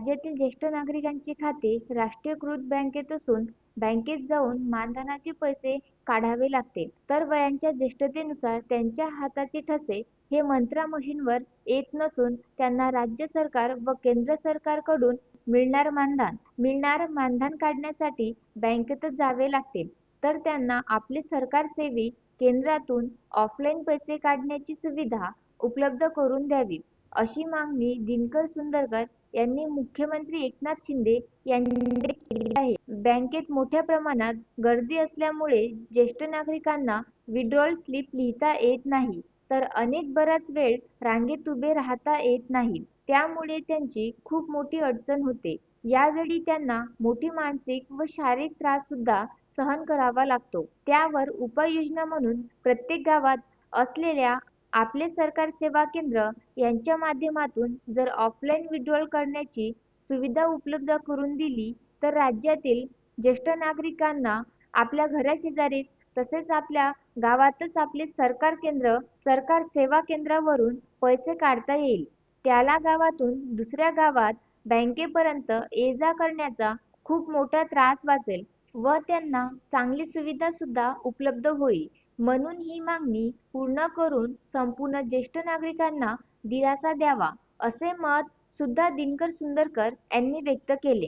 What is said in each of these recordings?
राज्यातील ज्येष्ठ नागरिकांची खाती राष्ट्रीयकृत बँकेत असून बँकेत जाऊन मानधनाचे पैसे काढावे लागते. तर वयांच्या ज्येष्ठतेनुसार त्यांच्या हाताचे ठसे हे मंत्रा मशीनवर येत नसून त्यांना राज्य सरकार व केंद्र सरकारकडून मिळणार मानधन. मिळणार मानधन काढण्यासाठी बँकेतच जावे लागते. तर त्यांना आपले सरकारसेवी केंद्रातून ऑफलाईन पैसे काढण्याची सुविधा उपलब्ध करून द्यावी. अशी मागणी दिनकर सुंदरकर यांनी मुख्यमंत्री एकनाथ शिंदे यांनी केली आहे. बँकेत मोठ्या प्रमाणात गर्दी असल्यामुळे ज्येष्ठ नागरिकांना विड्रॉल स्लिप लिहिता येत नाही तर अनेक बराच वेळ रांगेत उभे राहता येत नाही. त्यामुळे त्यांची खूप मोठी अडचण होते. यावेळी त्यांना मोठी मानसिक व शारीरिक त्रास सुद्धा सहन करावा लागतो. त्यावर उपाययोजना म्हणून प्रत्येक गावात असलेल्या आपले सरकार सेवा केंद्र यांच्या माध्यमातून जर ऑफलाईन विड्रॉल करण्याची सुविधा उपलब्ध करून दिली तर राज्यातील ज्येष्ठ नागरिकांना आपल्या घराशेजारीच तसेच आपल्या गावातच आपले सरकार केंद्र सरकार सेवा केंद्रावरून पैसे काढता येईल. त्याला गावातून दुसऱ्या गावात बँकेपर्यंत ये जा करण्याचा खूप मोठा त्रास वाचेल व त्यांना चांगली सुविधा सुद्धा उपलब्ध होईल. म्हणून ही मागणी पूर्ण करून संपूर्ण ज्येष्ठ नागरिकांना दिलासा द्यावा असे मत सुद्धा दिनकर सुंदरकर यांनी व्यक्त केले.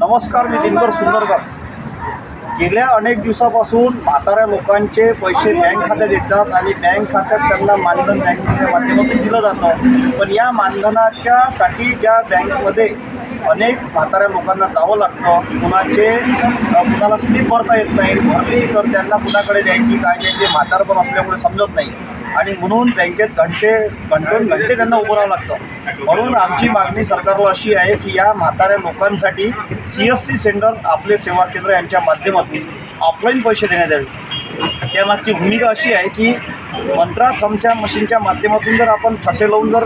नमस्कार मी दिनकर सुंदरकर. गेल्या अनेक दिवसापासून म्हाताऱ्या लोकांचे पैसे बँक खात्यात येतात आणि बँक खात्यात त्यांना मानधन बँकेच्या माध्यमातून दिलं जातं. पण या मानधनाच्या साठी ज्या बँकमध्ये अनेक म्हाताऱ्या लोकांना जावं लागतं. कुणाचे कुणाला स्लिप भरता येत नाही. भरली तर त्यांना कुणाकडे द्यायची काय द्यायची म्हातारपण असल्यामुळे समजत नाही. आणि म्हणून बँकेत घंटे घंटोन घंटे त्यांना उभं राहावं लागतं. म्हणून आमची मागणी सरकारला अशी आहे की या म्हाताऱ्या लोकांसाठी सी एस सी सेंटर आपले सेवा केंद्र यांच्या माध्यमातून ऑफलाईन पैसे देण्यात यावे. त्यामागची भूमिका अशी आहे की मंत्रा थमच्या मशीनच्या माध्यमातून जर आपण ठसे लावून जर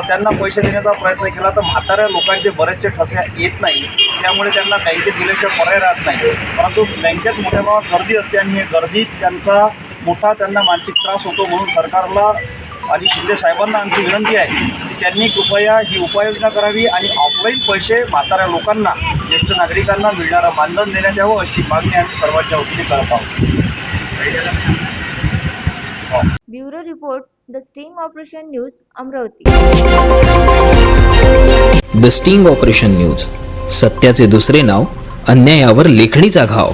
त्यांना पैसे देण्याचा प्रयत्न केला तर म्हाताऱ्या लोकांचे बरेचसे ठसे येत नाही. त्यामुळे त्यांना बँकेत दिल्याशिवाय पर्याय राहत नाही. परंतु बँकेत मोठ्या प्रमाणात गर्दी असते आणि हे गर्दीत त्यांचा मोठा त्यांना मानसिक त्रास होतो म्हणून सरकारला आणि शिंदे साहेबांना आमची विनंती आहे की त्यांनी कृपया ही उपाययोजना करावी आणि ऑफलाईन पैसे म्हाताऱ्या लोकांना ज्येष्ठ नागरिकांना मिळणारं मानधन देण्यात यावं अशी मागणी आम्ही सर्वांच्या वतीने करत आहोत. Bureau report the sting operation news Amravati. The sting operation news सत्याचे दुसरे नाव अन्यायावर लेखणीचा घाव.